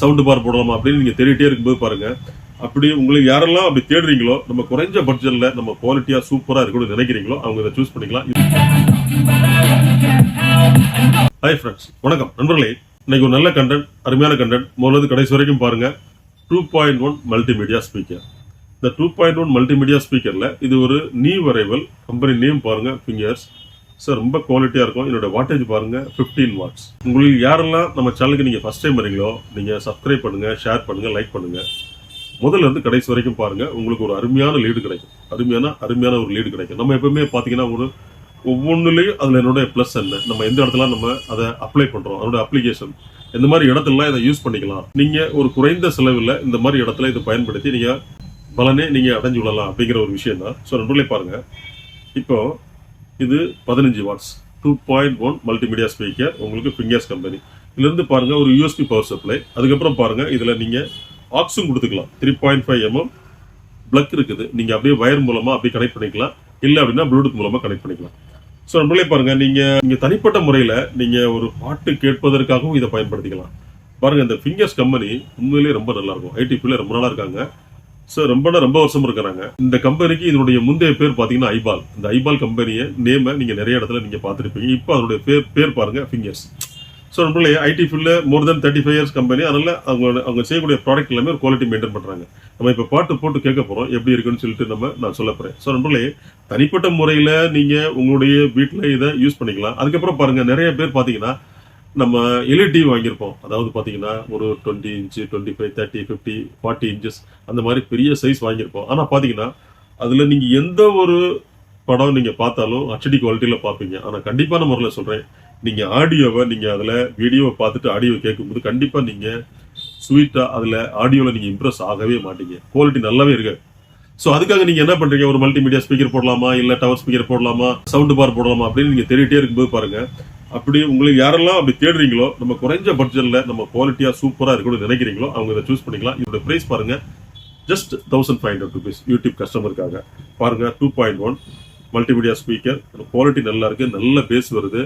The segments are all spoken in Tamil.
சவுண்டு பார் போடலாமா அப்படின்னு நீங்க தேடிட்டே இருக்கும்போது பாருங்க. அப்படி உங்களுக்கு யாரெல்லாம் அப்படி தேடுறீங்களோ நம்ம குறைஞ்ச பட்ஜெட்ல நம்ம குவாலிட்டியா சூப்பரா இருக்கணும்னு நினைக்கிறீங்களோ அவங்க இதை சூஸ் பண்ணிக்கலாம். ஹாய் ஃப்ரெண்ட்ஸ் வணக்கம். நண்பர்களே இன்னைக்கு ஒரு நல்ல கண்டென்ட் அருமையான கண்டென்ட் முதல்ல கடைசி வரைக்கும் பாருங்க. Two point one multimedia speaker இந்த டூ பாயிண்ட் ஒன் மல்டிமீடியா ஸ்பீக்கர்ல இது ஒரு நீ வரைவல் கம்பெனி நேம் பாருங்க ஃபிங்கர்ஸ் சார் ரொம்ப குவாலிட்டியாக இருக்கும். என்னோட வாட்டேஜ் பாருங்கள் ஃபிஃப்டீன் வாட்ஸ் உங்களுக்கு யாரெல்லாம் நம்ம சேனலுக்கு நீங்கள் ஃபர்ஸ்ட் டைம் வரீங்களோ நீங்கள் சப்ஸ்கிரைப் பண்ணுங்கள் ஷேர் பண்ணுங்கள் லைக் பண்ணுங்கள் முதல்ல இருந்து கடைசி வரைக்கும் பாருங்கள் உங்களுக்கு ஒரு அருமையான லீடு கிடைக்கும். அருமையான அருமையான ஒரு லீடு கிடைக்கும். நம்ம எப்பவுமே பார்த்தீங்கன்னா ஒரு ஒவ்வொன்றுலேயும் அதில் என்னுடைய ப்ளஸ் என்ன நம்ம எந்த இடத்துல நம்ம அதை அப்ளை பண்ணுறோம் அதோட அப்ளிகேஷன் இந்த மாதிரி இடத்துலலாம் இதை யூஸ் பண்ணிக்கலாம். நீங்கள் ஒரு குறைந்த செலவில் இந்த மாதிரி இடத்துல இதை பயன்படுத்தி நீங்கள் பலனே நீங்கள் அடைஞ்சு விடலாம் அப்படிங்கிற ஒரு விஷயம் தான் ஸோ நண்பர்களே பாருங்கள் இப்போது இது பதினஞ்சு watts two point one multimedia speaker உங்களுக்கு ஃபிங்கர்ஸ் கம்பெனி இதுலேருந்து பாருங்கள் பாருங்க ஒரு யூஎஸ்பி பவர் சப்ளை அதுக்கப்புறம் பாருங்கள் இதில் நீங்கள் ஆக்ஸும் கொடுத்துக்கலாம். Three point five mm plug இருக்குது. நீங்கள் அப்படியே வயர் மூலமாக அப்படியே கனெக்ட் பண்ணிக்கலாம். இல்லை அப்படின்னா ப்ளூடூத் மூலமாக கனெக்ட் பண்ணிக்கலாம். ஸோ நம்மளே பாருங்கள் நீங்கள் நீங்கள் தனிப்பட்ட முறையில் நீங்கள் ஒரு பாட்டு கேட்பதற்காகவும் இதை பயன்படுத்திக்கலாம். பாருங்க இந்த ஃபிங்கர்ஸ் கம்பெனி உண்மையிலேயே ரொம்ப நல்லா இருக்கும். ஐடி ஃபீல்டில் ரொம்ப நல்லா இருக்காங்க. ஸோ ரொம்ப ரொம்ப வருஷம் இருக்கிறாங்க இந்த கம்பெனிக்கு இதனுடைய முந்தைய பேர் பாத்தீங்கன்னா ஐபால் இந்த ஐபால் கம்பெனியை நேம நீங்க நிறைய இடத்துல நீங்க பார்த்துருப்பீங்க. இப்போ அதனுடைய பேர் பேர் பாருங்க ஃபிங்கர்ஸ் ஸோ நம்மளே ஐடி ஃபீல்டில் more than thirty five years company அதனால அவங்க அவங்க செய்யக்கூடிய ப்ராடக்ட் எல்லாமே ஒரு குவாலிட்டி மெயின்டைன் பண்ணுறாங்க நம்ம இப்போ பாட்டு போட்டு கேட்க போகிறோம் எப்படி இருக்குன்னு சொல்லிட்டு நம்ம நான் சொல்ல போகிறேன் ஸோ நம்மளே தனிப்பட்ட முறையில் நீங்கள் உங்களுடைய வீட்டில் இதை யூஸ் பண்ணிக்கலாம். அதுக்கப்புறம் பாருங்கள் நிறைய பேர் பார்த்தீங்கன்னா நம்ம எல்இடி டிவி வாங்கியிருப்போம். அதாவது பார்த்தீங்கன்னா ஒரு twenty inch twenty five thirty fifty forty inches அந்த மாதிரி பெரிய சைஸ் வாங்கியிருப்போம். ஆனால் பார்த்தீங்கன்னா அதில் நீங்கள் எந்த ஒரு படம் நீங்கள் பார்த்தாலும் ஹெச்டி குவாலிட்டியில் பார்ப்பீங்க. ஆனால் கண்டிப்பான முறையில் சொல்கிறேன் நீங்கள் ஆடியோவை நீங்கள் அதில் வீடியோவை பார்த்துட்டு ஆடியோ கேட்கும்போது கண்டிப்பாக நீங்கள் ஸ்வீட்டாக அதில் ஆடியோவில் நீங்கள் இம்ப்ரெஸ் ஆகவே மாட்டீங்க. குவாலிட்டி நல்லாவே இருக்கு. ஸோ அதுக்காக நீங்கள் என்ன பண்ணுறீங்க ஒரு மல்டிமீடியா ஸ்பீக்கர் போடலாமா? இல்லை டவர் ஸ்பீக்கர் போடலாமா? சவுண்டு பார் போடலாமா? அப்படின்னு நீங்கள் தேடிட்டே இருக்கும்போது பாருங்கள் அப்படி உங்களுக்கு யாரெல்லாம் அப்படி தேடுறீங்களோ நம்ம குறைஞ்ச பட்ஜெட்ல நம்ம குவாலிட்டியா சூப்பரா இருக்கணும்னு நினைக்கிறீங்களோ அவங்க இதை சூஸ் பண்ணிக்கலாம். இதோட பிரைஸ் பாருங்க. Just thousand five hundred rupees YouTube கஸ்டமருக்காக பாருங்க two point one multimedia speaker quality நல்லா இருக்கு நல்ல பேஸ் வருது.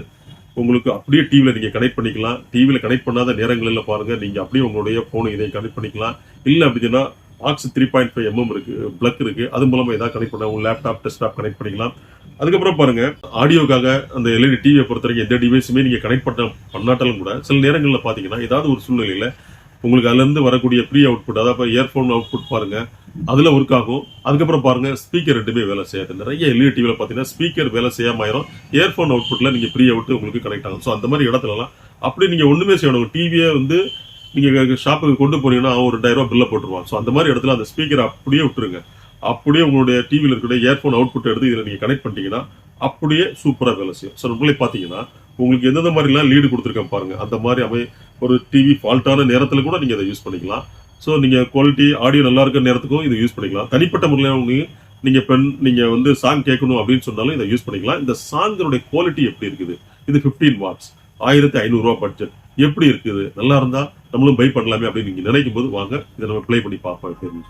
உங்களுக்கு அப்படியே டிவியில் நீங்கள் கனெக்ட் பண்ணிக்கலாம். டிவியில் கனெக்ட் பண்ணாத நேரங்களில் பாருங்கள் நீங்கள் அப்படியே உங்களுடைய ஃபோனை இதை கனெக்ட் பண்ணிக்கலாம். இல்லை அப்படின்னா aux three point five mm இருக்கு பிளக் இருக்கு. அது மூலமா ஏதாவது கனெக்ட் பண்ண உங்க லேப்டாப் டெஸ்க்டாப் கனெக்ட் பண்ணிக்கலாம். அதுக்கப்புறம் பாருங்க ஆடியோக்காக அந்த எல்இடி டிவியை பொறுத்த வரைக்கும் எந்த டிவைஸுமே நீங்க கனெக்ட் பண்ண பண்ணாட்டாலும் கூட சில நேரங்களில் பாத்தீங்கன்னா ஏதாவது ஒரு சூழ்நிலையில உங்களுக்கு அதுலேருந்து வரக்கூடிய ப்ரீ அவுட்புட் அதாவது இயர்ஃபோன் அவுட்புட் பாருங்க அதில் ஒர்க் ஆகும். அதுக்கப்புறம் பாருங்க ஸ்பீக்கர் ரெண்டுமே வேலை செய்யாது. நிறைய எல்இடி டிவியில் பார்த்தீங்கன்னா ஸ்பீக்கர் வேலை செய்யாம ஆயிரும். இயர்ஃபோன் அவுட்புட்ல நீங்கள் ப்ரீ அவுட் உங்களுக்கு கனெக்ட் ஆகும். ஸோ அந்த மாதிரி இடத்துலலாம் அப்படி நீங்கள் ஒன்றுமே செய்யணும். டிவியை வந்து நீங்கள் ஷாப்புக்கு கொண்டு போனீங்கன்னா அவன் ஒரு ரெண்டாயிரம் ரூபா பில்ல போட்டுருவான் ஸோ அந்த மாதிரி இடத்துல அந்த ஸ்பீக்கர் அப்படியே விட்டுருங்க. அப்படியே உங்களுடைய டிவியில் இருக்கக்கூடிய இயர்ஃபோன் அவுட்புட் எடுத்து இதில் நீங்கள் கனெக்ட் பண்ணிட்டீங்கன்னா அப்படியே சூப்பராக வேலை செய்யும். ஸோ நம்மளே பார்த்தீங்கன்னா உங்களுக்கு எந்தெந்த மாதிரிலாம் லீடு கொடுத்துருக்கேன் பாருங்கள் அந்த மாதிரி அவை ஒரு டிவி ஃபால்ட்டான நேரத்தில் கூட நீங்கள் அதை யூஸ் பண்ணிக்கலாம். ஸோ நீங்கள் குவாலிட்டி ஆடியோ நல்லா இருக்கிற நேரத்துக்கும் இதை யூஸ் பண்ணிக்கலாம். தனிப்பட்ட முறையில் நீங்கள் நீங்கள் பெண் நீங்கள் வந்து சாங் கேட்கணும் அப்படின்னு சொன்னாலும் இதை யூஸ் பண்ணிக்கலாம். இந்த சாங்கினுடைய குவாலிட்டி எப்படி இருக்குது? இது 15 வாட்ஸ் ஆயிரத்தி ஐநூறுரூவா பட்ஜெட் எப்படி இருக்குது? நல்லா இருந்தால் நம்மளும் பை பண்ணலாமே அப்படின்னு நீங்க நினைக்கும் போது வாங்க இதை நம்ம ப்ளே பண்ணி பார்ப்போம் தெரிஞ்சு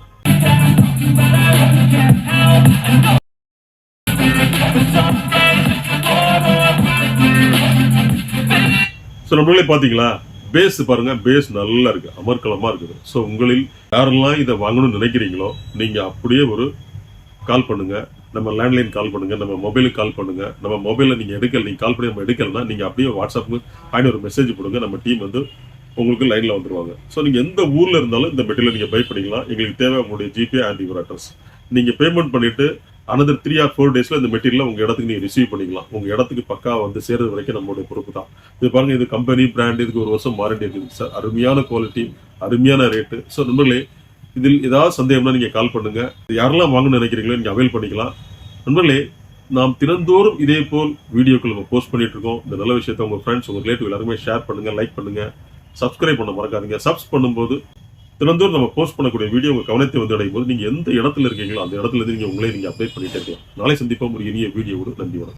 ஸோ நம்மளே பாத்தீங்களா பேஸ் பாருங்க பேஸ் நல்லா இருக்கு அமர்க்கலமா இருக்குது. ஸோ உங்களில் யாரெல்லாம் இதை வாங்கணும்னு நினைக்கிறீங்களோ நீங்க அப்படியே ஒரு கால் பண்ணுங்க. நம்ம லேண்ட்லைன் கால் பண்ணுங்க நம்ம மொபைலுக்கு கால் பண்ணுங்க. நம்ம மொபைலில் நீங்க எடுக்கல நீங்க கால் பண்ணி நம்ம எடுக்கலன்னா நீங்க அப்படியே வாட்ஸ்அப்புக்கு ஆயின ஒரு மெசேஜ் கொடுங்க நம்ம டீம் வந்து உங்களுக்கு லைனில் வந்துருவாங்க. ஸோ நீங்கள் எந்த ஊரில் இருந்தாலும் இந்த மெட்டீரியல் நீங்கள் பை பண்ணிக்கலாம். எங்களுக்கு தேவை உங்களுடைய ஜிபே அண்ட் யுவர் அட்ரஸ் நீங்கள் பேமெண்ட் பண்ணிவிட்டு அனதர் த்ரீ ஆர் ஃபோர் டேஸில் இந்த மெட்டீரியல் உங்கள் இடத்துக்கு நீங்கள் ரிசீவ் பண்ணிக்கலாம். உங்கள் இடத்துக்கு பக்கா வந்து சேர்றது வரைக்கும் நம்மளுடைய பொறுப்பு தான். இது பாருங்கள் இது கம்பெனி பிராண்ட் இதுக்கு ஒரு வருஷம் வாரண்டி இருக்குது. சார் அருமையான குவாலிட்டி அருமையான ரேட்டு ஸோ நண்பர்களே இதில் ஏதாவது சந்தேகம்னா நீங்கள் கால் பண்ணுங்கள் யாரெல்லாம் வாங்கணும்னு நினைக்கிறீங்களோ நீங்கள் அவைல் பண்ணிக்கலாம். நண்பர்களே நாம் தினந்தோறும் இதே போல் வீடியோக்கள் நம்ம போஸ்ட் பண்ணிட்டு இருக்கோம். இந்த நல்ல விஷயத்தை உங்கள் ஃப்ரெண்ட்ஸ் உங்கள் ரிலேட்டிவ் எல்லாருமே ஷேர் பண்ணுங்கள் லைக் பண்ணுங்கள் சப்ஸ்கிரைப் பண்ண மறக்காதீங்க. சப்ஸ் பண்ணும்போது தினந்தோறும் நம்ம போஸ்ட் பண்ணக்கூடிய வீடியோ உங்கள் கவனத்தை வந்து அடையும் போது நீங்கள் எந்த இடத்துல இருக்கீங்களோ அந்த இடத்துல இருந்து நீங்கள் உங்களே நீங்கள் அப்டேட் பண்ணிட்டே இருக்கலாம். நாளை சந்திப்போம். ஒரு இனிய வீடியோவோடு நன்றி வணக்கம்.